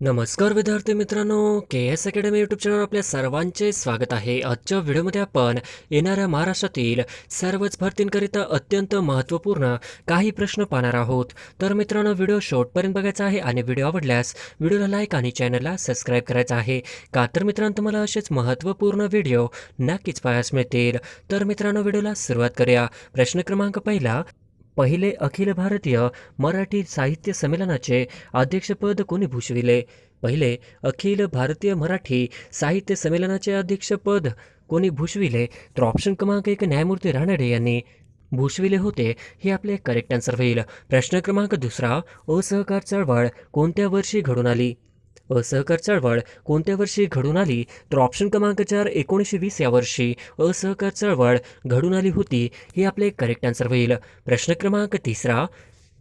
नमस्कार विद्यार्थी मित्रांनो K S academy YouTube channel आपल्या सर्वांचे स्वागत आहे. आजच्या व्हिडिओमध्ये आपण येणाऱ्या महाराष्ट्रातील सर्वच भरतींकरिता अत्यंत महत्त्वपूर्ण काही प्रश्न पाहणार आहोत. तर मित्रांनो व्हिडिओ शॉर्टपर्यंत बघायचा आहे आणि व्हिडिओ आवडल्यास व्हिडिओला लाईक आणि चॅनलला सबस्क्राईब करायचा आहे. का तर मित्रांनो तुम्हाला असेच महत्त्वपूर्ण व्हिडिओ नक्कीच पाहायला मिळतील. तर मित्रांनो व्हिडिओला सुरुवात करूया. प्रश्न क्रमांक पहिला पहिले अखिल भारतीय मराठी साहित्य संमेलनाचे अध्यक्षपद कोणी भूषविले? पहिले अखिल भारतीय मराठी साहित्य संमेलनाचे अध्यक्षपद कोणी भूषविले? तर ऑप्शन क्रमांक एक न्यायमूर्ती रानडे यांनी भूषविले होते. हे आपले करेक्ट आन्सर होईल. प्रश्न क्रमांक दुसरा असहकार चळवळ कोणत्या वर्षी घडून आली? असहकार चळवळ कोणत्या वर्षी घडून आली तर ऑप्शन क्रमांक चार एकोणीसशे वीस या वर्षी असहकार चळवळ घडून आली होती हे आपले करेक्ट आन्सर होईल. प्रश्न क्रमांक तिसरा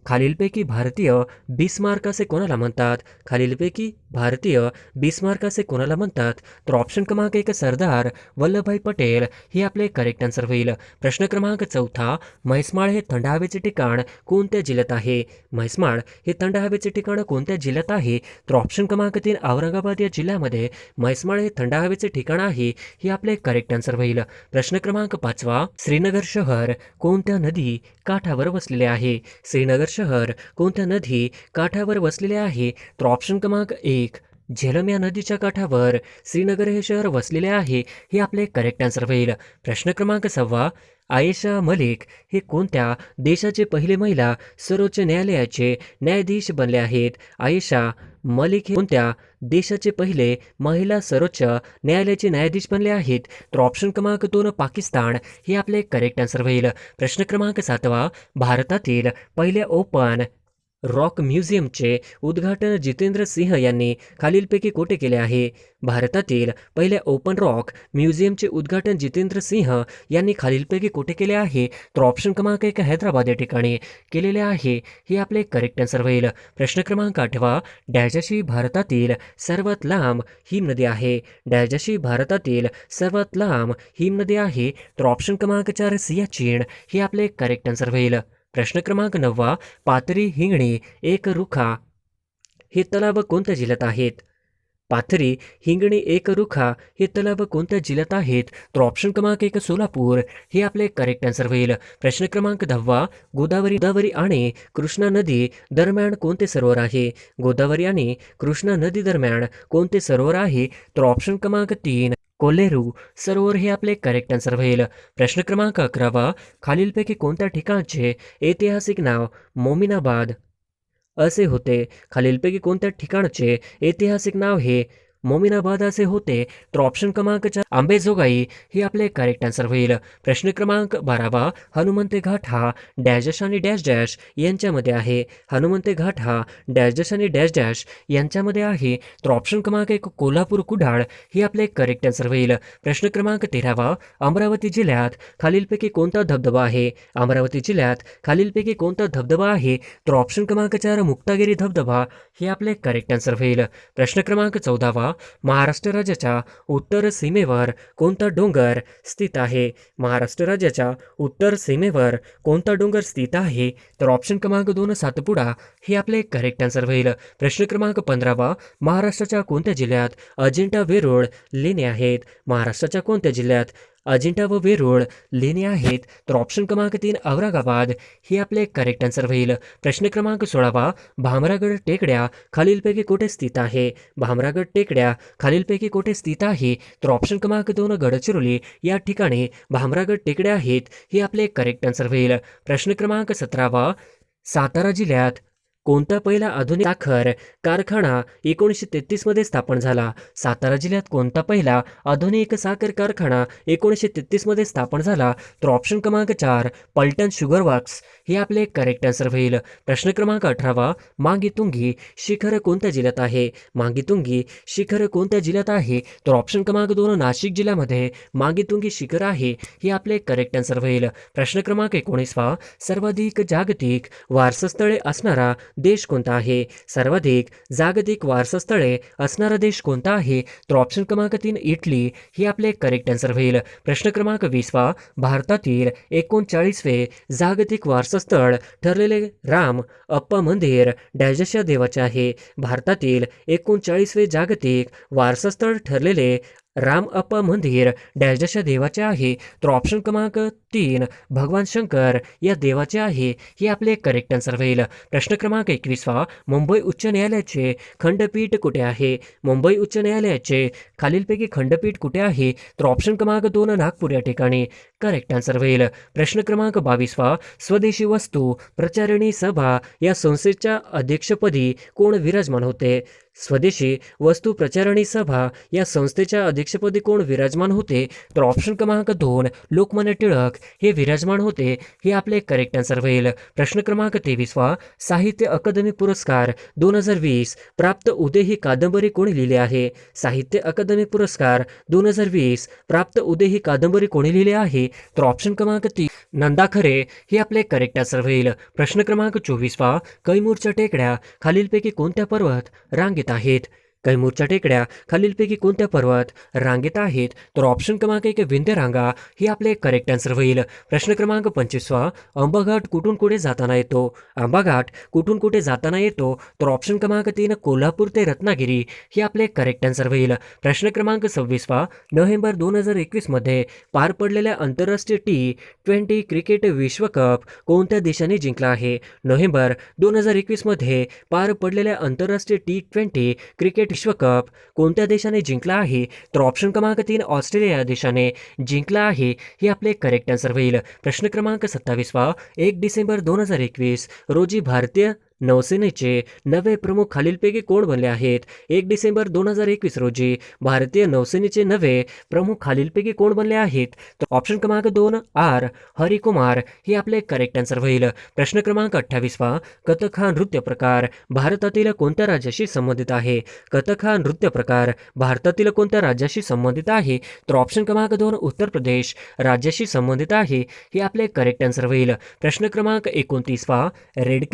खालीलपैकी भारतीय बिस्मार्क असे कोणाला म्हणतात? खालीलपैकी भारतीय बिस्मार्क असे कोणाला म्हणतात? तर ऑप्शन क्रमांक एक सरदार वल्लभभाई पटेल. हे आपले करेक्ट आन्सर होईल. प्रश्न क्रमांक चौथा म्हैसमाळ हे थंड हवेचे ठिकाण कोणत्या जिल्ह्यात आहे? म्हैसमाळ हे थंड हवेचे ठिकाण कोणत्या जिल्ह्यात आहे? तर ऑप्शन क्रमांक तीन औरंगाबाद या जिल्ह्यामध्ये म्हैसमाळ हे थंड हवेचे ठिकाण आहे हे आपले करेक्ट आन्सर होईल. प्रश्न क्रमांक पाचवा श्रीनगर शहर कोणत्या नदी काठावर वसलेले आहे? श्रीनगर शहर कोणत्या नदी काठावर वसलेले आहे? तर ऑप्शन क्रमांक एक झेलम या नदीच्या काठावर श्रीनगर हे शहर वसलेले आहे हे आपले करेक्ट आन्सर होईल. प्रश्न क्रमांक सव्वा आयेशा मलिक हे कोणत्या देशाचे पहिले महिला सर्वोच्च न्यायालयाचे न्यायाधीश बनले आहेत? आयेशा मलिक हे कोणत्या देशाचे पहिले महिला सर्वोच्च न्यायालयाचे न्यायाधीश बनले आहेत? तर ऑप्शन क्रमांक दोन पाकिस्तान हे आपले करेक्ट आन्सर होईल. प्रश्न क्रमांक सातवा भारतातील पहिल्या ओपन रॉक म्युझियमचे उद्घाटन जितेंद्र सिंह यांनी खालीलपैकी कोठे केले आहे? भारतातील पहिल्या ओपन रॉक म्युझियमचे उद्घाटन जितेंद्र सिंह यांनी खालीलपैकी कोठे केले आहे? तर ऑप्शन क्रमांक एक हैदराबाद या ठिकाणी केलेले आहे. हे आपले करेक्ट आन्सर होईल. प्रश्न क्रमांक आठवा डॅजाशी भारतातील सर्वात लांब हिम नदी आहे. डॅजाशी भारतातील सर्वात लांब हिम नदी आहे. तर ऑप्शन क्रमांक चार सियाचीन. हे आपले करेक्ट आन्सर होईल. प्रश्न क्रमांक नववा पाथरी हिंगणी एक रुखा. हे तलाव कोणत्या जिल्ह्यात आहेत? पाथरी हिंगणी एक रुखा. हे तलाव कोणत्या जिल्ह्यात आहेत? तर ऑप्शन क्रमांक एक सोलापूर. हे आपले करेक्ट आन्सर होईल. प्रश्न क्रमांक दहावा गोदावरी गोदावरी आणि कृष्णा नदी दरम्यान कोणते सरोवर आहे? गोदावरी आणि कृष्णा नदी दरम्यान कोणते सरोवर आहे? तर ऑप्शन क्रमांक तीन कोल्हेरू सरोवर हे आपले करेक्ट आन्सर होईल. प्रश्न क्रमांक अकरावा खालीलपैकी कोणत्या ठिकाणचे ऐतिहासिक नाव मोमिनाबाद? असे होते. खालीलपैकी कोणत्या ठिकाणचे ऐतिहासिक नाव हे मोमिनाबाद असे होते. तर ऑप्शन क्रमांक चार आंबेजोगाई हे आपले करेक्ट आन्सर होईल. प्रश्न क्रमांक बारावा हनुमंते घाट हा डॅश आणि डॅश डॅश यांच्यामध्ये आहे. हनुमंते घाट हा डॅश डॅश आणि डॅश डॅश यांच्यामध्ये आहे. तर ऑप्शन क्रमांक एक कोल्हापूर कुडाळ हे आपले करेक्ट आन्सर होईल. प्रश्न क्रमांक तेरावा अमरावती जिल्ह्यात खालीलपैकी कोणता धबधबा आहे? अमरावती जिल्ह्यात खालीलपैकी कोणता धबधबा आहे? तर ऑप्शन क्रमांक चार मुक्तागिरी धबधबा हे आपले करेक्ट आन्सर होईल. प्रश्न क्रमांक चौदावा महाराष्ट्र राज्याच्या उत्तर सीमेवर कोणता डोंगर स्थित आहे? महाराष्ट्र राज्याच्या उत्तर सीमेवर कोणता डोंगर स्थित आहे? तर ऑप्शन क्रमांक दोन सातपुडा हे आपले करेक्ट आन्सर होईल. प्रश्न क्रमांक पंधरावा महाराष्ट्राच्या कोणत्या जिल्ह्यात अजिंठा वेरूळ लेणे आहेत? महाराष्ट्राच्या कोणत्या जिल्ह्यात अजिंठा व वेरूळ लेणे आहेत तर ऑप्शन क्रमांक तीन औरंगाबाद. हे आपले करेक्ट आन्सर होईल. प्रश्न क्रमांक सोळावा भामरागड टेकड्या खालीलपैकी कोठे स्थित आहे? भामरागड टेकड्या खालीलपैकी कोठे स्थित आहे? तर ऑप्शन क्रमांक दोन गडचिरोली. या ठिकाणी भामरागड टेकड्या आहेत हे आपले करेक्ट आन्सर होईल. प्रश्न क्रमांक सतरावा सातारा जिल्ह्यात कोणता पहिला आधुनिक साखर कारखाना एकोणीसशे तेहतीसमध्ये स्थापन झाला? सातारा जिल्ह्यात कोणता पहिला आधुनिक साखर कारखाना एकोणीसशे तेहतीसमध्ये स्थापन झाला? तर ऑप्शन क्रमांक चार पल्टन शुगर वर्क्स हे आपले करेक्ट आन्सर होईल. प्रश्न क्रमांक अठरावा मांगीतुंगी शिखर कोणत्या जिल्ह्यात आहे? मांगीतुंगी शिखर कोणत्या जिल्ह्यात आहे? तर ऑप्शन क्रमांक दोन नाशिक जिल्ह्यामध्ये मांगीतुंगी शिखर आहे. हे आपले करेक्ट आन्सर होईल. प्रश्न क्रमांक एकोणीसवा सर्वाधिक जागतिक वारसास्थळे असणारा देश कोणता आहे. सर्वाधिक जागतिक वारसास्थळे असणारा देश कोणता आहे. तर ऑप्शन क्रमांक तीन इटली. ही आपले करेक्ट आन्सर होईल. प्रश्न क्रमांक वीसवा भारतातील एकोणचाळीसवे जागतिक वारसास्थळ ठरलेले राम अप्पा मंदिर डॅजशा देवाचे आहे. भारतातील एकोणचाळीसवे जागतिक वारसास्थळ ठरलेले राम अप्पा मंदिर डॅजशा देवाचे आहे. तर ऑप्शन क्रमांक तीन भगवान शंकर या देवाचे आहे. हे आपले करेक्ट आन्सर होईल. प्रश्न क्रमांक एकवीसवा मुंबई उच्च न्यायालयाचे खंडपीठ कुठे आहे? मुंबई उच्च न्यायालयाचे खालीलपैकी खंडपीठ कुठे आहे? तर ऑप्शन क्रमांक दोन नागपूर या ठिकाणी करेक्ट आन्सर होईल. प्रश्न क्रमांक बावीसवा स्वदेशी वस्तू प्रचारिणी सभा या संस्थेच्या अध्यक्षपदी कोण विराजमान होते? स्वदेशी वस्तू प्रचारणी सभा या संस्थेच्या अध्यक्षपदी कोण विराजमान होते तर ऑप्शन क्रमांक दोन लोकमान्य टिळक हे विराजमान होते हे आपले करेक्ट आन्सर होईल. प्रश्न क्रमांक तेवीसवा साहित्य अकादमी पुरस्कार दोन हजार वीस प्राप्त उदय ही कादंबरी कोणी लिहिली आहे? साहित्य अकादमी पुरस्कार दोन हजार वीस प्राप्त उदय ही कादंबरी कोणी लिहिली आहे? तर ऑप्शन क्रमांक ती नंदा खरे हे आपले करेक्ट आन्सर होईल. प्रश्न क्रमांक चोवीसवा कैमूरच्या टेकड्या खालीलपैकी कोणत्या पर्वत रांगेत आहेत कैमूरच्या टेकड्या खालीलपैकी कोणत्या पर्वत रांगेत आहेत तर ऑप्शन क्रमांक एक विंध्य रांगा हे आपले करेक्ट आन्सर होईल. प्रश्न क्रमांक पंचवीसवा आंबाघाट कुठून कुठे जाताना येतो? आंबाघाट कुठून कुठे जाताना येतो? तर ऑप्शन क्रमांक तीन कोल्हापूर ते रत्नागिरी हे आपले करेक्ट आन्सर होईल. प्रश्न क्रमांक सव्वीसवा नोव्हेंबर दोन हजार एकवीसमध्ये पार पडलेल्या आंतरराष्ट्रीय टी ट्वेंटी क्रिकेट विश्वकप कोणत्या देशाने जिंकला आहे? नोव्हेंबर दोन हजार एकवीसमध्ये पार पडलेल्या आंतरराष्ट्रीय टी ट्वेंटी क्रिकेट विश्वकप कोणत्या देशाने जिंकला आहे तर ऑप्शन क्रमांक तीन ऑस्ट्रेलिया या देशाने जिंकला आहे हे आपले करेक्ट आन्सर होईल. प्रश्न क्रमांक सत्तावीसवा एक डिसेंबर दोन हजार एकवीस रोजी भारतीय नौसेनेचे नवे प्रमुख खालीलपैकी कोण बनले आहेत? एक डिसेंबर दोन हजार एकवीस रोजी भारतीय नौसेनेचे नवे प्रमुख खालीलपैकी कोण बनले आहेत? तर ऑप्शन क्रमांक दोन आर हरिकुमार. हे आपले करेक्ट आन्सर होईल. प्रश्न क्रमांक अठ्ठावीसवा. कथक हा नृत्य प्रकार भारतातील कोणत्या राज्याशी संबंधित आहे? कथक हा नृत्य प्रकार भारतातील कोणत्या राज्याशी संबंधित आहे? तर ऑप्शन क्रमांक दोन उत्तर प्रदेश राज्याशी संबंधित आहे. हे आपले करेक्ट आन्सर होईल. प्रश्न क्रमांक एकोणतीसवा. रेड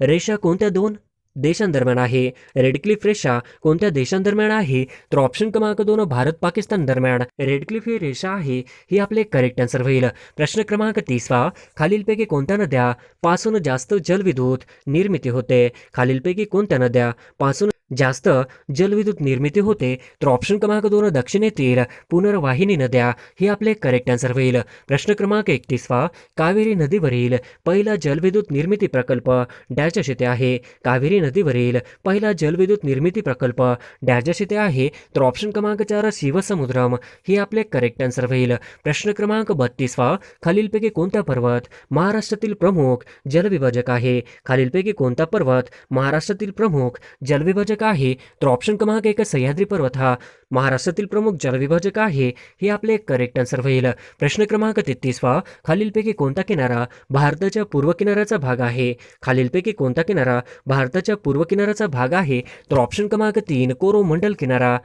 रेश रेषा कोणत्या दोन देशांदरम्यान आहे? रेडक्लिफ रेषा कोणत्या देशांदरम्यान आहे? तर ऑप्शन क्रमांक दोन भारत पाकिस्तान दरम्यान. रेडक्लिफ ही रेषा आहे ही आपले करेक्ट आन्सर होईल. प्रश्न क्रमांक तीसवा. खालीलपैकी कोणत्या नद्या पासून जास्त जलविद्युत निर्मिती होते? खालीलपैकी कोणत्या नद्या पासून जास्त जलविद्युत निर्मिती होते तर ऑप्शन क्रमांक दोन दक्षिणेतील पुनर्वाहिनी नद्या हे आपले करेक्ट आन्सर होईल. प्रश्न क्रमांक एकतीसवा कावेरी नदीवरील पहिला जलविद्युत निर्मिती प्रकल्प डॅश येथे आहे. कावेरी नदीवरील पहिला जलविद्युत निर्मिती प्रकल्प डॅश येथे आहे तर ऑप्शन क्रमांक चार शिवसमुद्रम हे आपले करेक्ट आन्सर होईल. प्रश्न क्रमांक बत्तीसवा खालीलपैकी कोणता पर्वत महाराष्ट्रातील प्रमुख जलविभाजक आहे? खालीलपैकी कोणता पर्वत महाराष्ट्रातील प्रमुख जलविभाजक आहे. तर ऑप्शन क्रमांक एक सह्याद्री पर्वत हा. महाराष्ट्रातील प्रमुख जलविभाजक आहे हे आपले करेक्ट आन्सर होईल. प्रश्न क्रमांक तेहतीसवा खालीलपैकी कोणता किनारा भारताच्या पूर्व किनाऱ्याचा भाग आहे? खालीलपैकी कोणता किनारा भारताच्या पूर्व किनाऱ्याचा भाग आहे? तर ऑप्शन क्रमांक तीन कोरोमंडल किनारा.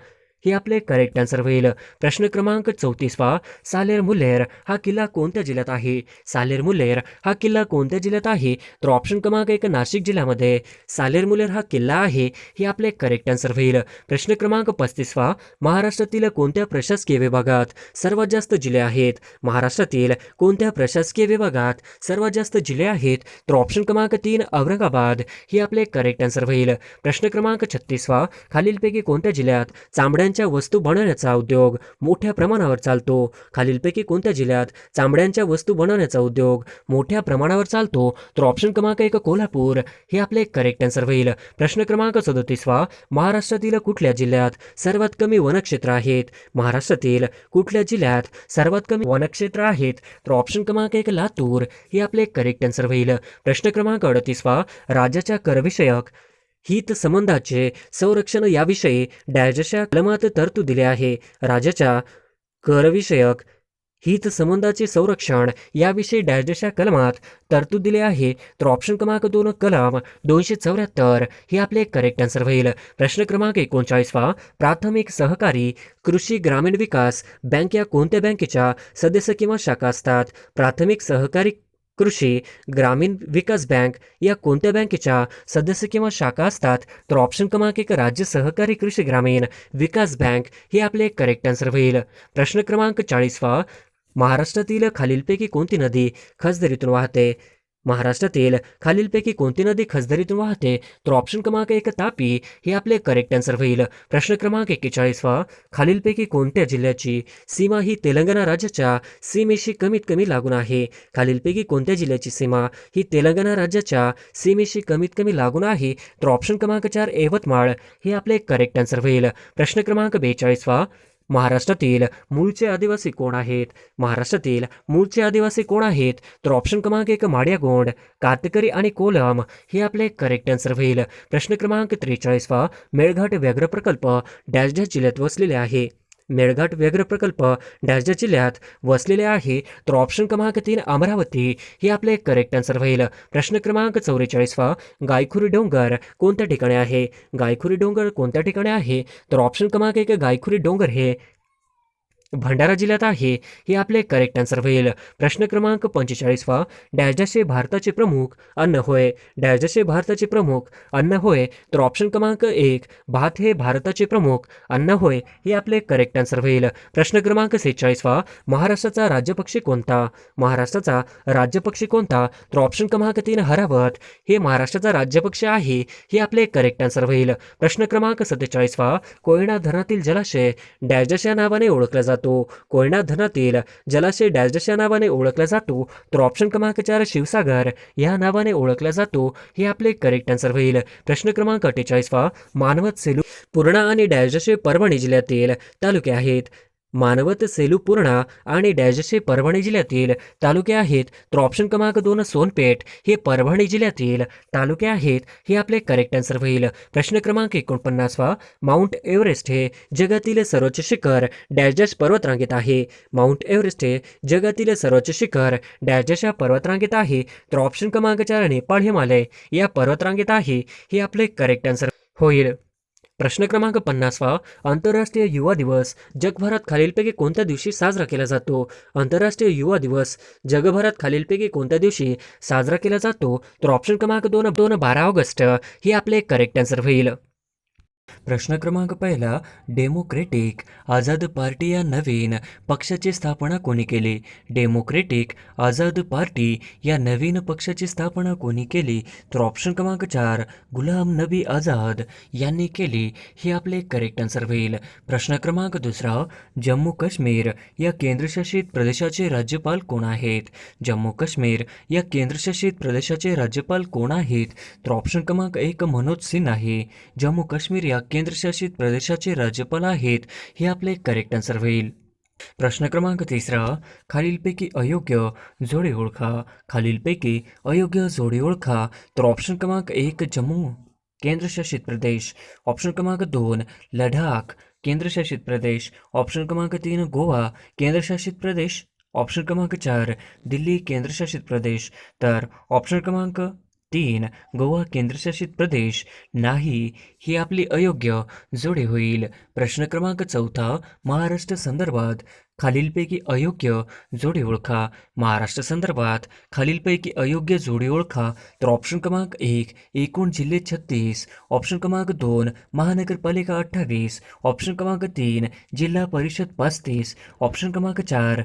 हे आपले करेक्ट आन्सर होईल. प्रश्न क्रमांक चौतीसवा सालेर मुल्हेर हा किल्ला कोणत्या जिल्ह्यात आहे? सालेर मुल्हेर हा किल्ला कोणत्या जिल्ह्यात आहे? तर ऑप्शन क्रमांक एक नाशिक जिल्ह्यामध्ये. सालेर मुल्हेर हा किल्ला आहे हे आपले करेक्ट आन्सर होईल. प्रश्न क्रमांक पस्तीसवा महाराष्ट्रातील कोणत्या प्रशासकीय विभागात सर्वात जास्त जिल्हे आहेत? महाराष्ट्रातील कोणत्या प्रशासकीय विभागात सर्वात जास्त जिल्हे आहेत? तर ऑप्शन क्रमांक तीन औरंगाबाद हे आपले करेक्ट आन्सर होईल. प्रश्न क्रमांक छत्तीसवा खालीलपैकी कोणत्या जिल्ह्यात चामड्यांच्या वस्तू बनवण्याचा उद्योग मोठ्या प्रमाणावर चालतो. खालीलपैकी कोणत्या जिल्ह्यात चामड्यांच्या वस्तू बनवण्याचा उद्योग मोठ्या प्रमाणावर चालतो? तर ऑप्शन क्रमांक एक कोल्हापूर. हे आपले करेक्ट आन्सर होईल. प्रश्न क्रमांक सदोतीसवा. महाराष्ट्रातील कुठल्या जिल्ह्यात सर्वात कमी वनक्षेत्र आहेत? महाराष्ट्रातील कुठल्या जिल्ह्यात सर्वात कमी वनक्षेत्र आहेत? तर ऑप्शन क्रमांक एक लातूर. हे आपले करेक्ट आन्सर होईल. प्रश्न क्रमांक अडतीसवा. राज्याच्या करविषयक हित संबंधाचे संरक्षण याविषयी डॅजच्या कलमात तरतूद दिले आहे. राज्याच्या करविषयक हित संबंधाचे संरक्षण याविषयी डॅजच्या कलमात तरतूद दिले आहे. तर ऑप्शन क्रमांक दोन कलम दोनशे चौऱ्याहत्तर. हे आपले करेक्ट आन्सर होईल. प्रश्न क्रमांक एकोणचाळीसवा प्राथमिक सहकारी कृषी ग्रामीण विकास बँक या कोणत्या बँकेच्या सदस्य किंवा शाखा असतात? प्राथमिक सहकारी कृषी ग्रामीण विकास बँक या कोणत्या बँकेच्या सदस्य किंवा शाखा असतात? तर ऑप्शन क्रमांक एक राज्य सहकारी कृषी ग्रामीण विकास बँक हे आपले करेक्ट आन्सर होईल. प्रश्न क्रमांक चाळीसवा महाराष्ट्रातील खालीलपैकी कोणती नदी खसदरीतून वाहते? महाराष्ट्रातील खालीलपैकी कोणती नदी खसदरीतून वाहते? तर ऑप्शन क्रमांक एक तापी. हे आपले करेक्ट आन्सर होईल. प्रश्न क्रमांक एक्केचाळीसवा खालीलपैकी कोणत्या जिल्ह्याची सीमा ही तेलंगणा राज्याच्या सीमेशी कमीत कमी लागून आहे? खालीलपैकी कोणत्या जिल्ह्याची सीमा ही तेलंगणा राज्याच्या सीमेशी कमीत कमी लागून आहे? तर ऑप्शन क्रमांक चार यवतमाळ. हे आपले करेक्ट आन्सर होईल. प्रश्न क्रमांक बेचाळीसवा महाराष्ट्रातील मूळचे आदिवासी कोण आहेत? महाराष्ट्रातील मूळचे आदिवासी कोण आहेत? तर ऑप्शन क्रमांक एक माडियागोंड कातकरी आणि कोलम हे आपले करेक्ट आन्सर होईल. प्रश्न क्रमांक त्रेचाळीसवा मेळघाट व्याघ्र प्रकल्प डॅश डॅश जिल्ह्यात वसलेले आहे. मेळघाट व्याघ्र प्रकल्प डॅश जिल्ह्यात वसलेले आहे. तर ऑप्शन क्रमांक तीन अमरावती. हे आपले करेक्ट आन्सर होईल. प्रश्न क्रमांक चौवेचाळीसवा गायखुरी डोंगर कोणत्या ठिकाणी आहे? गायखुरी डोंगर कोणत्या ठिकाणी आहे? तर ऑप्शन क्रमांक एक गायखुरी डोंगर हे भंडारा जिल्ह्यात आहे. हे आपले करेक्ट आन्सर होईल. प्रश्न क्रमांक पंचेचाळीसवा डॅश हे भारताचे प्रमुख अन्न होय. डॅश हे भारताचे प्रमुख अन्न होय. तर ऑप्शन क्रमांक एक भात हे भारताचे प्रमुख अन्न होय. हे आपले करेक्ट आन्सर होईल. प्रश्न क्रमांक सेहेचाळीसवा महाराष्ट्राचा राज्यपक्षी कोणता? महाराष्ट्राचा राज्यपक्षी कोणता? तर ऑप्शन क्रमांक तीन हरावत. हे महाराष्ट्राचा राज्यपक्ष आहे. हे आपले करेक्ट आन्सर होईल. प्रश्न क्रमांक सत्तेचाळीसवा कोयना धरणातील जलाशय डॅश या नावाने ओळखला जातो. कोयना धरणातील जलाशय डॅश या नावाने ओळखला जातो. तर ऑप्शन क्रमांक चार शिवसागर. या नावाने ओळखला जातो. हे आपले करेक्ट आन्सर होईल. प्रश्न क्रमांक अठ्ठेचाळीसवा. मानवत सेलू पूर्णा आणि डॅश परभणी जिल्ह्यातील तालुके आहेत. मानवत सेलू पूर्णा आणि डॅशचे परभणी जिल्ह्यातील तालुके आहेत. तर ऑप्शन क्रमांक दोन सोनपेठ. हे परभणी जिल्ह्यातील तालुके आहेत. हे आपले करेक्ट आन्सर होईल. प्रश्न क्रमांक एकोणपन्नासवा माउंट एव्हरेस्ट हे जगातील सर्वोच्च शिखर डॅश पर्वतरांगेत आहे. माउंट एव्हरेस्ट हे जगातील सर्वोच्च शिखर डॅश या पर्वतरांगेत आहे. तर ऑप्शन क्रमांक चार नेपाळ हिमालय या पर्वतरांगेत आहे. हे आपले करेक्ट आन्सर होईल. प्रश्न क्रमांक पन्नासवा आंतरराष्ट्रीय युवा दिवस. जगभरात खालीलपैकी कोणत्या दिवशी साजरा केला जातो? आंतरराष्ट्रीय युवा दिवस. जगभरात खालीलपैकी कोणत्या दिवशी साजरा केला जातो? तर ऑप्शन क्रमांक दोन दोन बारा ऑगस्ट. हे आपले करेक्ट आन्सर होईल. प्रश्न क्रमांक पहिला डेमोक्रेटिक आझाद पार्टी या नवीन पक्षाची स्थापना कोणी केली? डेमोक्रेटिक आझाद पार्टी या नवीन पक्षाची स्थापना कोणी केली? तर ऑप्शन क्रमांक चार गुलाम नबी आझाद यांनी केली. हे आपले करेक्ट आन्सर होईल. प्रश्न क्रमांक दुसरा जम्मू काश्मीर या केंद्रशासित प्रदेशाचे राज्यपाल कोण आहेत? जम्मू काश्मीर या केंद्रशासित प्रदेशाचे राज्यपाल कोण आहेत? तर ऑप्शन क्रमांक एक मनोज सिन्हा आहे. जम्मू काश्मीर या केंद्रशासित प्रदेशाचे राज्यपाल आहेत. हे आपले करेक्ट आन्सर होईल. प्रश्न क्रमांक तिसरा खालीलपैकी अयोग्य जोडी ओळखा. खालीलपैकी अयोग्य जोडी ओळखा. तर ऑप्शन क्रमांक एक जम्मू केंद्रशासित प्रदेश. ऑप्शन क्रमांक दोन लडाख केंद्रशासित प्रदेश. ऑप्शन क्रमांक तीन गोवा केंद्रशासित प्रदेश. ऑप्शन क्रमांक चार दिल्ली केंद्रशासित प्रदेश. तर ऑप्शन क्रमांक तीन गोवा केंद्रशासित प्रदेश नाही ही आपली अयोग्य जोडे होईल. प्रश्न क्रमांक चौथा महाराष्ट्र संदर्भात खालीलपैकी अयोग्य जोडी ओळखा. महाराष्ट्र संदर्भात खालीलपैकी अयोग्य जोडी ओळखा. तर ऑप्शन क्रमांक एक एकूण जिल्हे छत्तीस. ऑप्शन क्रमांक दोन महानगरपालिका अठ्ठावीस. ऑप्शन क्रमांक तीन जिल्हा परिषद पस्तीस. ऑप्शन क्रमांक चार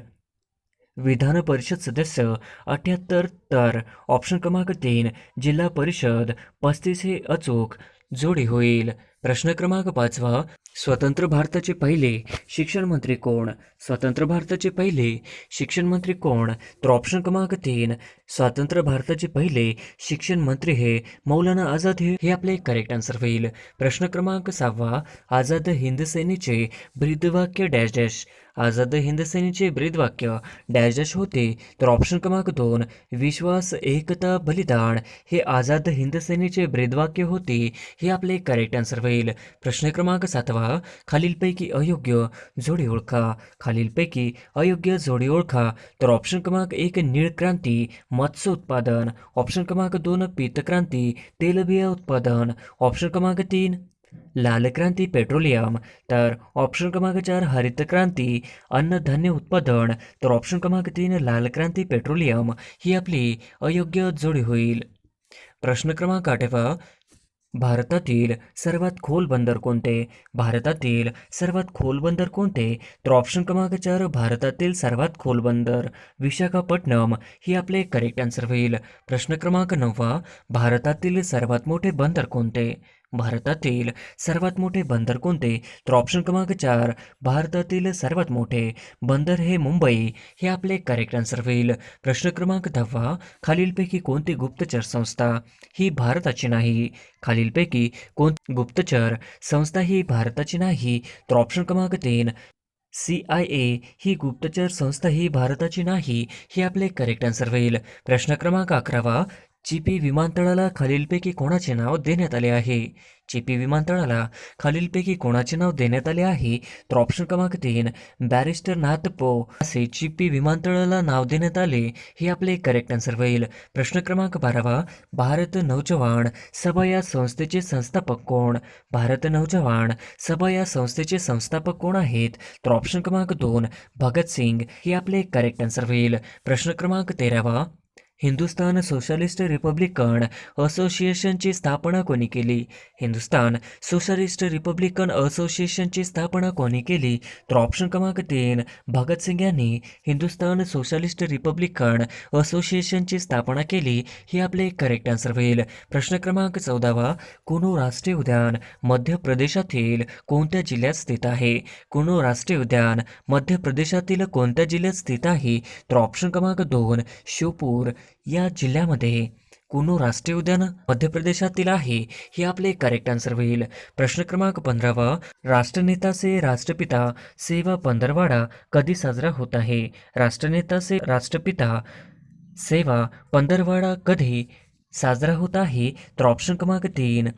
विधान परिषद सदस्य अठ्याहत्तर तर ऑप्शन क्रमांक तीन जिल्हा परिषद पस्तीस हे अचूक जोडी होईल. प्रश्न क्रमांक पाचवा स्वतंत्र भारताचे पहिले शिक्षण मंत्री कोण? स्वतंत्र भारताचे पहिले शिक्षण मंत्री कोण? तर ऑप्शन क्रमांक तीन स्वतंत्र भारताचे पहिले शिक्षण मंत्री हे मौलाना आझाद हे हे आपले करेक्ट आन्सर होईल. प्रश्न क्रमांक सहावा आझाद हिंद सेनेचे ब्रीदवाक्य डॅश डॅश. आझाद हिंद सेनेचे ब्रीदवाक्य डॅश डॅश होते. तर ऑप्शन क्रमांक दोन विश्वास एकता बलिदान हे आझाद हिंद सेनेचे ब्रीदवाक्य होते हे आपले करेक्ट आन्सर होईल. प्रश्न क्रमांक सातवा खालीलपैकी अयोग्य जोडी ओळखा. खालीलपैकी अयोग्य जोडी ओळखा. तर ऑप्शन क्रमांक एक निळक्रांती मत्स्य उत्पादन. ऑप्शन क्रमांक दोन पीतक्रांती तेलबिया उत्पादन. ऑप्शन क्रमांक तीन लाल क्रांती पेट्रोलियम. तर ऑप्शन क्रमांक चार हरित क्रांती अन्नधान्य उत्पादन. तर ऑप्शन क्रमांक तीन लाल क्रांती पेट्रोलियम. ही आपली अयोग्य जोडी होईल. प्रश्न क्रमांक आठवा. भारतातील सर्वात खोल बंदर कोणते? भारतातील सर्वात खोल बंदर कोणते? तर ऑप्शन क्रमांक चार भारतातील सर्वात खोल बंदर विशाखापट्टणम. ही आपले करेक्ट आन्सर होईल. प्रश्न क्रमांक नववा भारतातील सर्वात मोठे बंदर कोणते? भारतातील सर्वात मोठे बंदर कोणते? तर ऑप्शन क्रमांक चार भारतातील सर्वात मोठे बंदर हे मुंबई. हे आपले करेक्ट आन्सर होईल. प्रश्न क्रमांक दहावा खालीलपैकी कोणती गुप्तचर संस्था ही भारताची नाही? खालीलपैकी कोण गुप्तचर संस्था ही भारताची नाही. तर ऑप्शन क्रमांक तीन सी आय ए ही गुप्तचर संस्था ही भारताची नाही. हे आपले करेक्ट आन्सर होईल. प्रश्न क्रमांक अकरावा चिपी विमानतळाला खालीलपैकी कोणाचे नाव देण्यात आले आहे? चिपी विमानतळाला खालीलपैकी कोणाचे नाव देण्यात आले आहे? तर ऑप्शन क्रमांक तीन बॅरिस्टर नाथ पो. असे चिपी विमानतळाला नाव देण्यात आले हे आपले करेक्ट आन्सर होईल. प्रश्न क्रमांक बारावा भारत नौजवान सभा या संस्थेचे संस्थापक कोण? भारत नौजवान सभा या संस्थेचे संस्थापक कोण आहेत? तर ऑप्शन क्रमांक दोन भगतसिंग हे आपले करेक्ट आन्सर होईल. प्रश्न क्रमांक तेरावा हिंदुस्तान सोशलिस्ट रिपब्लिकन असोसिएशनची स्थापना कोणी केली? हिंदुस्तान सोशलिस्ट रिपब्लिकन असोसिएशनची स्थापना कोणी केली? तर ऑप्शन क्रमांक तीन भगतसिंग यांनी हिंदुस्तान सोशलिस्ट रिपब्लिकन असोसिएशनची स्थापना केली हे आपले करेक्ट आन्सर होईल. प्रश्न क्रमांक चौदावा कुनो राष्ट्रीय उद्यान मध्य प्रदेशातील कोणत्या जिल्ह्यात स्थित आहे? कुनो राष्ट्रीय उद्यान मध्य प्रदेशातील कोणत्या जिल्ह्यात स्थित आहे? तर ऑप्शन क्रमांक दोन शिवपूर या जिल्ह्यामध्ये कुनो राष्ट्रीय उद्यान मध्य प्रदेशातील आहे हे आपले करेक्ट आन्सर होईल. प्रश्न क्रमांक पंधरावा राष्ट्रनेता से राष्ट्रपिता सेवा पंधरवाडा कधी साजरा होत आहे? राष्ट्रनेता से राष्ट्रपिता सेवा पंधरवाडा कधी साजरा होत आहे? तर ऑप्शन क्रमांक तीन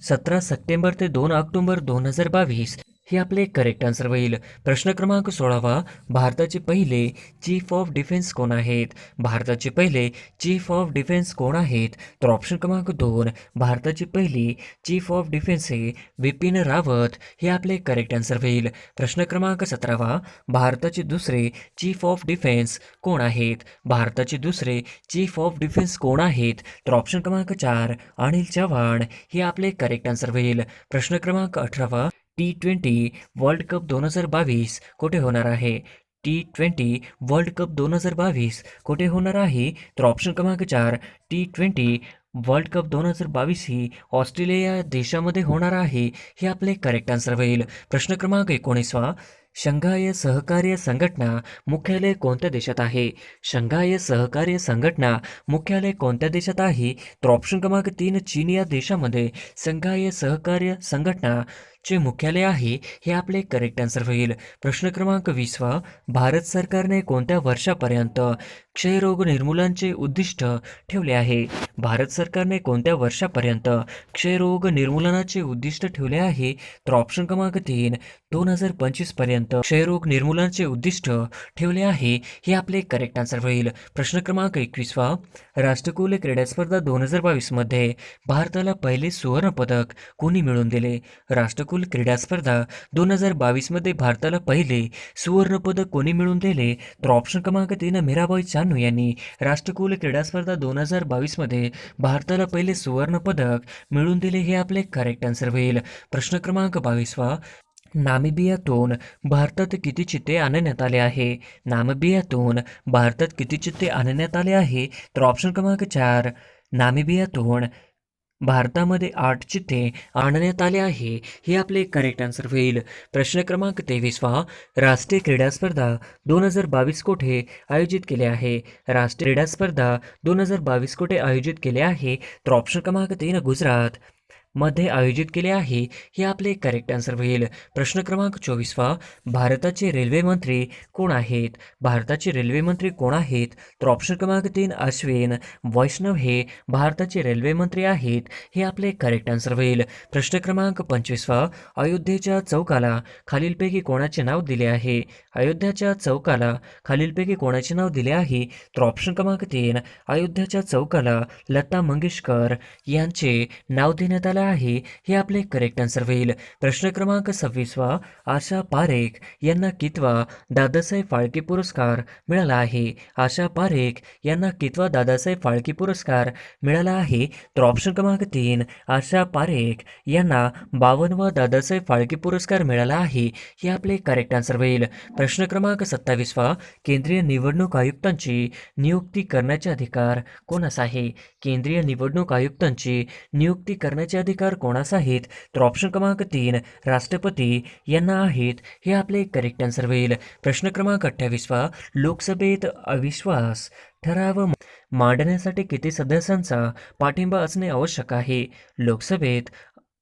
सतरा सप्टेंबर ते दोन ऑक्टोबर दोन हजार बावीस. हे आपले करेक्ट आन्सर होईल. प्रश्न क्रमांक सोळावा भारताचे पहिले चीफ ऑफ डिफेन्स कोण आहेत? भारताचे पहिले चीफ ऑफ डिफेन्स कोण आहेत? तर ऑप्शन क्रमांक दोन भारताची पहिली चीफ ऑफ डिफेन्स हे विपिन रावत. हे आपले करेक्ट आन्सर होईल. प्रश्न क्रमांक सतरावा भारताचे दुसरे चीफ ऑफ डिफेन्स कोण आहेत? भारताचे दुसरे चीफ ऑफ डिफेन्स कोण आहेत? तर ऑप्शन क्रमांक चार अनिल चव्हाण. हे आपले करेक्ट आन्सर होईल. प्रश्न क्रमांक अठरावा टी ट्वेंटी वर्ल्ड कप दोन हजार बावीस कुठे होणार आहे? टी ट्वेंटी वर्ल्ड कप दोन हजार बावीस कुठे होणार आहे? तर ऑप्शन क्रमांक चार टी ट्वेंटी वर्ल्ड कप दोन हजार बावीस ही ऑस्ट्रेलिया देशामध्ये होणार आहे हे आपले करेक्ट आन्सर होईल. प्रश्न क्रमांक एकोणीसवा शंघाय सहकार्य संघटना मुख्यालय कोणत्या देशात आहे? शंघाय सहकार्य संघटना मुख्यालय कोणत्या देशात आहे? तर ऑप्शन क्रमांक तीन चीन या देशामध्ये संघाय सहकार्य संघटना चे मुख्यालय आहे हे आपले करेक्ट आन्सर होईल. प्रश्न क्रमांक वीसवा भारत सरकारने कोणत्या वर्षापर्यंत क्षयरोग निर्मूलनचे उद्दिष्ट ठेवले आहे? भारत सरकारने कोणत्या वर्षापर्यंत क्षयरोग निर्मूलनाचे उद्दिष्ट ठेवले आहे? तर ऑप्शन क्रमांक तीन दोन हजार पंचवीसपर्यंत क्षयरोग निर्मूलनाचे उद्दिष्ट ठेवले आहे हे आपले करेक्ट आन्सर होईल. प्रश्न क्रमांक एकवीसवा राष्ट्रकुल क्रीडा स्पर्धा दोन हजार बावीसमध्ये भारताला पहिले सुवर्णपदक कोणी मिळवून दिले? राष्ट्रकुल क्रीडा स्पर्धा दोन हजार बावीसमध्ये भारताला पहिले सुवर्णपदक कोणी मिळवून दिले? तर ऑप्शन क्रमांक तीन मीराबाई चानू यांनी. राष्ट्रकुल क्रीडा स्पर्धा दोन हजार बावीसमध्ये भारताला पहिले सुवर्णपदक मिळवून दिले हे आपले करेक्ट आन्सर होईल. प्रश्न क्रमांक बावीसवा. नामिबियातून भारतात किती चित्ते आणण्यात आले आहे? नामिबियातून भारतात किती चित्ते आणण्यात आले आहे? तर ऑप्शन क्रमांक चार. नामिबियातून भारतामध्ये आठ चित्ते आणण्यात आले आहे. हे आपले करेक्ट आन्सर होईल. प्रश्न क्रमांक तेवीसवा राष्ट्रीय क्रीडा स्पर्धा दोन हजार बावीस कोठे आयोजित केले आहे? राष्ट्रीय क्रीडा स्पर्धा दोन हजार बावीस कोठे आयोजित केले आहे? तर ऑप्शन क्रमांक तीन गुजरात. मध्ये आयोजित केले आहे हे आपले करेक्ट आन्सर होईल. प्रश्न क्रमांक चोवीसवा भारताचे रेल्वे मंत्री कोण आहेत? भारताचे रेल्वे मंत्री कोण आहेत? तर ऑप्शन क्रमांक तीन अश्विन. वैष्णव हे भारताचे रेल्वे मंत्री आहेत हे आपले करेक्ट आन्सर होईल. प्रश्न क्रमांक पंचवीसवा अयोध्येच्या चौकाला खालीलपैकी कोणाचे नाव दिले आहे? अयोध्याच्या चौकाला खालीलपैकी कोणाचे नाव दिले आहे? तर ऑप्शन क्रमांक तीन अयोध्याच्या चौकाला लता मंगेशकर यांचे नाव देण्यात आलं आहे हे आपले करेक्ट आन्सर होईल. प्रश्न क्रमांक सव्वीसवा आशा पारेख यांना कितवा दादासाहेब फाळके पुरस्कार मिळाला आहे? आशा पारेख यांना कितवा दादासाहेब फाळके पुरस्कार मिळाला आहे? तर ऑप्शन क्रमांक तीन आशा पारेख यांना बावनवा दादासाहेब फाळके पुरस्कार मिळाला आहे हे आपले करेक्ट आन्सर होईल. प्रश्न क्रमांक सत्तावीसवा केंद्रीय निवडणूक आयुक्तांची नियुक्ती करण्याचे अधिकार कोणास आहे? केंद्रीय निवडणूक आयुक्तांची नियुक्ती करण्याचे अधिकार कोणास आहेत? तर ऑप्शन क्रमांक तीन राष्ट्रपती यांना आहेत हे आपले करेक्ट आन्सर होईल. प्रश्न क्रमांक अठ्ठावीसवा लोकसभेत अविश्वास ठराव मांडण्यासाठी किती सदस्यांचा पाठिंबा असणे आवश्यक आहे? लोकसभेत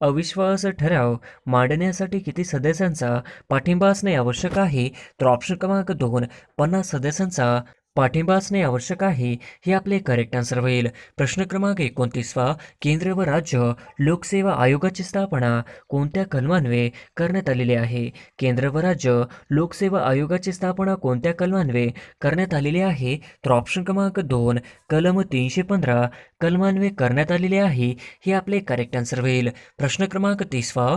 अविश्वास ठराव मांडण्यासाठी किती सदस्यांचा पाठिंबा असणे आवश्यक आहे? तर ऑप्शन क्रमांक दोन पन्नास सदस्यांचा पाठिंबा असणे आवश्यक आहे हे आपले करेक्ट आन्सर होईल. प्रश्न क्रमांक एकोणतीसवा केंद्र व राज्य लोकसेवा आयोगाची स्थापना कोणत्या कलमान्वये करण्यात आलेली आहे? केंद्र व राज्य लोकसेवा आयोगाची स्थापना कोणत्या कलमान्वये करण्यात आलेली आहे? तर ऑप्शन क्रमांक दोन कलम तीनशे पंधरा कलमान्वये करण्यात आलेले आहे हे आपले करेक्ट आन्सर होईल. प्रश्न क्रमांक तीसवा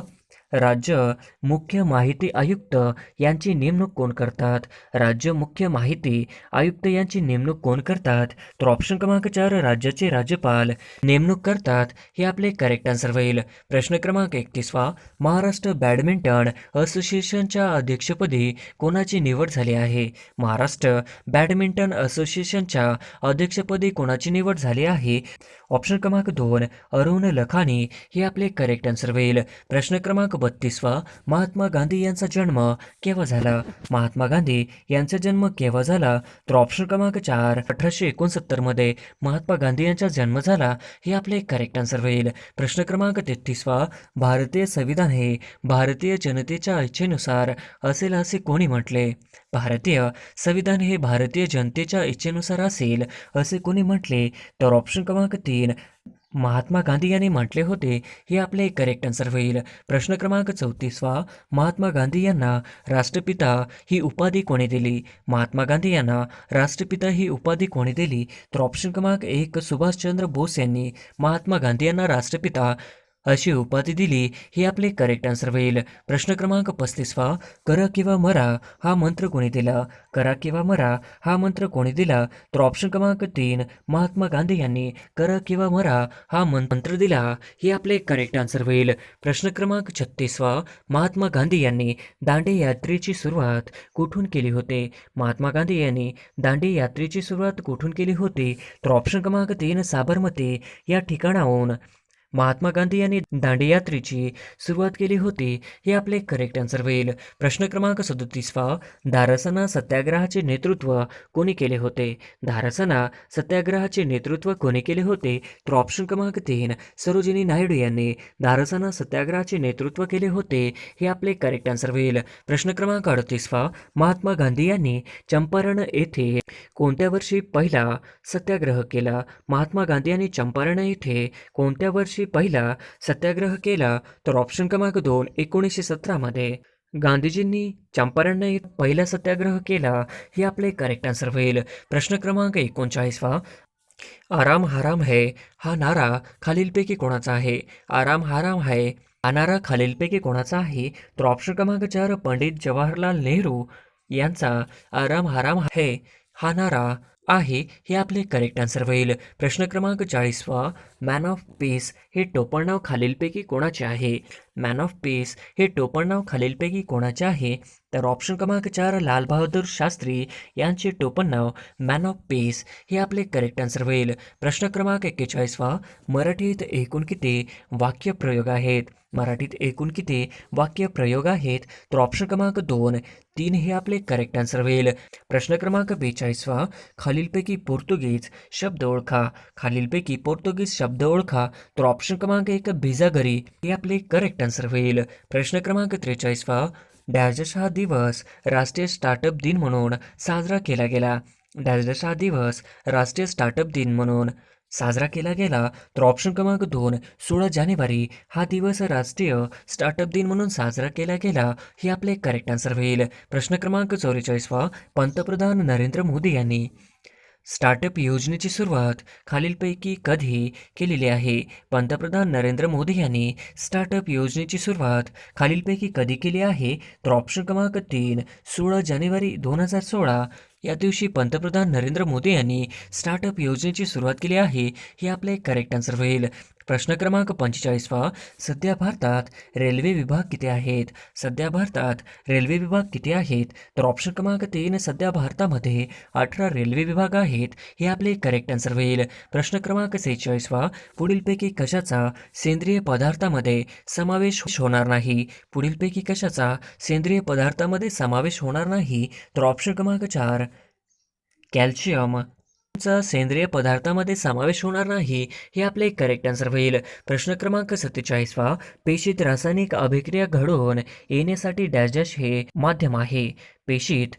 राज्य मुख्य माहिती आयुक्त यांची नेमणूक कोण करतात? राज्य मुख्य माहिती आयुक्त यांची नेमणूक कोण करतात? तर ऑप्शन क्रमांक चार राज्याचे राज्यपाल नेमणूक करतात हे आपले करेक्ट आन्सर होईल. प्रश्न क्रमांक एकतीसवा महाराष्ट्र बॅडमिंटन असोसिएशनच्या अध्यक्षपदी कोणाची निवड झाली आहे? महाराष्ट्र बॅडमिंटन असोसिएशनच्या अध्यक्षपदी कोणाची निवड झाली आहे? ऑप्शन क्रमांक दोन अरुण लखानी हे आपले करेक्ट आन्सर होईल. प्रश्न क्रमांक बत्तीसवा महात्मा गांधी यांचा जन्म केव्हा झाला? महात्मा गांधी यांचा जन्म केव्हा झाला? तर ऑप्शन क्रमांक चार अठराशे एकोणसत्तरमध्ये महात्मा गांधी यांचा जन्म झाला हे आपले करेक्ट आन्सर होईल. प्रश्न क्रमांक तेहतीसवा भारतीय संविधान हे भारतीय जनतेच्या इच्छेनुसार असेल असे कोणी म्हटले? भारतीय संविधान हे भारतीय जनतेच्या इच्छेनुसार असेल असे कोणी म्हटले? तर ऑप्शन क्रमांक तीन महात्मा गांधी यांनी म्हटले होते हे आपले करेक्ट आन्सर होईल. प्रश्न क्रमांक चौतीसवा. महात्मा गांधी यांना राष्ट्रपिता ही उपाधी कोणी दिली? महात्मा गांधी यांना राष्ट्रपिता ही उपाधी कोणी दिली? तर ऑप्शन क्रमांक एक सुभाषचंद्र बोस यांनी महात्मा गांधी यांना राष्ट्रपिता अशी उपाधी दिली हे आपले करेक्ट आन्सर होईल. प्रश्न क्रमांक पस्तीसवा करा किंवा मरा हा मंत्र कोणी दिला? करा किंवा मरा हा मंत्र कोणी दिला? तर ऑप्शन क्रमांक तीन महात्मा गांधी यांनी करा किंवा मरा हा मंत्र दिला. हे आपले करेक्ट आन्सर होईल. प्रश्न क्रमांक छत्तीसवा महात्मा गांधी यांनी दांडी यात्रेची सुरुवात कुठून केली होते? महात्मा गांधी यांनी दांडी यात्रेची सुरुवात कुठून केली होती? तर ऑप्शन क्रमांक तीन साबरमती या ठिकाणाहून महात्मा गांधी यांनी दांडीयात्रेची सुरुवात केली होती. हे आपले करेक्ट आन्सर होईल. प्रश्न क्रमांक सदतीसवा. धारसना सत्याग्रहाचे नेतृत्व कोणी केले होते? धारसना सत्याग्रहाचे नेतृत्व कोणी केले होते? तर ऑप्शन क्रमांक तीन. सरोजिनी नायडू यांनी धारसना सत्याग्रहाचे नेतृत्व केले होते. हे आपले करेक्ट आन्सर होईल. प्रश्न क्रमांक अडतीसवा. महात्मा गांधी यांनी चंपारण येथे कोणत्या वर्षी पहिला सत्याग्रह केला? महात्मा गांधी यांनी चंपारण येथे कोणत्या वर्षी पहिला सत्याग्रह केला तर ऑप्शन क्रमांक दोन एकोणीसशे सतरामध्ये. गांधीजींनी चंपारण पहिला सत्याग्रह केला हे आपले करेक्ट आन्सर होईल. प्रश्न क्रमांक एकोणचाळीसवा. आराम हराम है हा नारा खालीलपैकी कोणाचा आहे? आराम हराम है हा नारा खालीलपैकी कोणाचा आहे? तर ऑप्शन क्रमांक चार पंडित जवाहरलाल नेहरू यांचा आराम हराम है हा नारा आहे हे आपले करेक्ट आन्सर होईल. प्रश्न क्रमांक चाळीसवा. मॅन ऑफ पीस हे टोपणनाव खालीलपैकी कोणाचे आहे? मॅन ऑफ पीस हे टोपणनाव खालीलपैकी कोणाचे आहे? तर ऑप्शन क्रमांक चार लालबहादूर शास्त्री यांचे टोपणनाव मॅन ऑफ पीस हे आपले करेक्ट आन्सर होईल. प्रश्न क्रमांक एक्केचाळीसवा मराठीत एकूण किती वाक्यप्रयोग आहेत? मराठीत एकूण किती वाक्यप्रयोग आहेत? तर ऑप्शन क्रमांक दोन तीन हे आपले करेक्ट आन्सर होईल. प्रश्न क्रमांक बेचाळीसवा खालीलपैकी पोर्तुगीज शब्द ओळखा. खालीलपैकी पोर्तुगीज शब्द ओळखा. तर ऑप्शन क्रमांक एक बिजागरी हे आपले करेक्ट आन्सर होईल. प्रश्न क्रमांक त्रेचाळीसवा डॅश हा दिवस राष्ट्रीय स्टार्टअप दिन म्हणून साजरा केला गेला. डॅश हा दिवस राष्ट्रीय स्टार्टअप दिन म्हणून साजरा केला गेला. तर ऑप्शन क्रमांक दोन सोळा जानेवारी हा दिवस राष्ट्रीय स्टार्टअप दिन म्हणून साजरा केला गेला. हे आपले करेक्ट आन्सर होईल. प्रश्न क्रमांक चौवेचाळीसवा पंतप्रधान नरेंद्र मोदी यांनी. स्टार्टअप योजनेची सुरुवात खालीलपैकी कधी केलेली आहे? पंतप्रधान नरेंद्र मोदी यांनी स्टार्टअप योजनेची सुरुवात खालीलपैकी कधी केली आहे? तर ऑप्शन क्रमांक तीन सोळा जानेवारी दोन हजार सोळा. या दिवशी पंतप्रधान नरेंद्र मोदी यांनी स्टार्टअप योजनेची सुरुवात केली आहे हे आपले करेक्ट आन्सर होईल. प्रश्न क्रमांक पंचेचाळीसवा सध्या भारतात रेल्वे विभाग किती आहेत? सध्या भारतात रेल्वे विभाग किती आहेत? तर ऑप्शन क्रमांक तीन सध्या भारतामध्ये अठरा रेल्वे विभाग आहेत हे आपले करेक्ट आन्सर होईल. प्रश्न क्रमांक सेहेचाळीसवा पुढीलपैकी कशाचा सेंद्रिय पदार्थामध्ये समावेश होणार नाही? पुढीलपैकी कशाचा सेंद्रिय पदार्थामध्ये समावेश होणार नाही? तर ऑप्शन क्रमांक चार कॅल्शियम चा सेंद्रिय पदार्थामध्ये समावेश होणार नाही हे आपले करेक्ट आन्सर होईल. प्रश्न क्रमांक सत्तेचाळीसवा पेशीत रासायनिक अभिक्रिया घडवून येण्यासाठी डॅश डॅश हे माध्यम आहे. पेशीत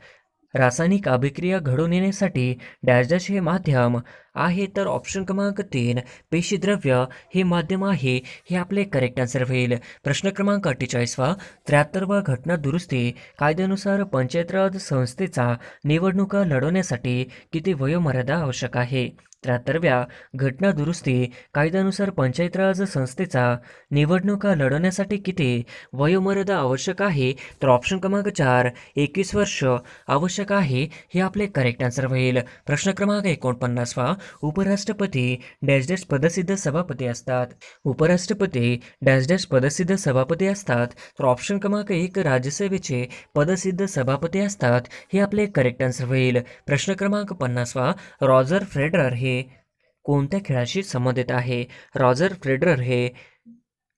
रासायनिक अभिक्रिया घडून येण्यासाठी डॅश डॅश हे माध्यम आहे तर ऑप्शन क्रमांक तीन पेशीद्रव्य हे माध्यम आहे हे आपले करेक्ट आन्सर होईल. प्रश्न क्रमांक अठ्ठेचाळीसवा त्र्याहत्तरवा घटना दुरुस्ती कायद्यानुसार पंचायत राज संस्थेचा निवडणुका लढवण्यासाठी किती वयोमर्यादा आवश्यक आहे? त्र्याहत्तरव्या घटना दुरुस्ती कायद्यानुसार पंचायत राज संस्थेचा निवडणुका लढवण्यासाठी किती वयोमर्यादा आवश्यक आहे? तर ऑप्शन क्रमांक चार एकवीस वर्ष आवश्यक आहे हे आपले करेक्ट आन्सर होईल. प्रश्न क्रमांक एकोणपन्नासवा उपराष्ट्रपती डॅश डॅश पदसिद्ध सभापती असतात. उपराष्ट्रपती डॅश डॅश पदसिद्ध सभापती असतात. तर ऑप्शन क्रमांक एक राज्यसभेचे पदसिद्ध सभापती असतात हे आपले करेक्ट आन्सर होईल. प्रश्न क्रमांक पन्नासवा रॉजर फ्रेडरर हे कोणत्या खेळाशी संबंधित आहे? रॉजर फ्रेडरर हे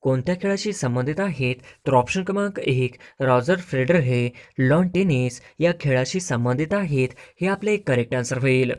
कोणत्या खेळाशी संबंधित आहेत? तर ऑप्शन क्रमांक एक रॉजर फ्रेडर हे लॉन टेनिस या खेळाशी संबंधित आहेत हे आपले करेक्ट आन्सर होईल.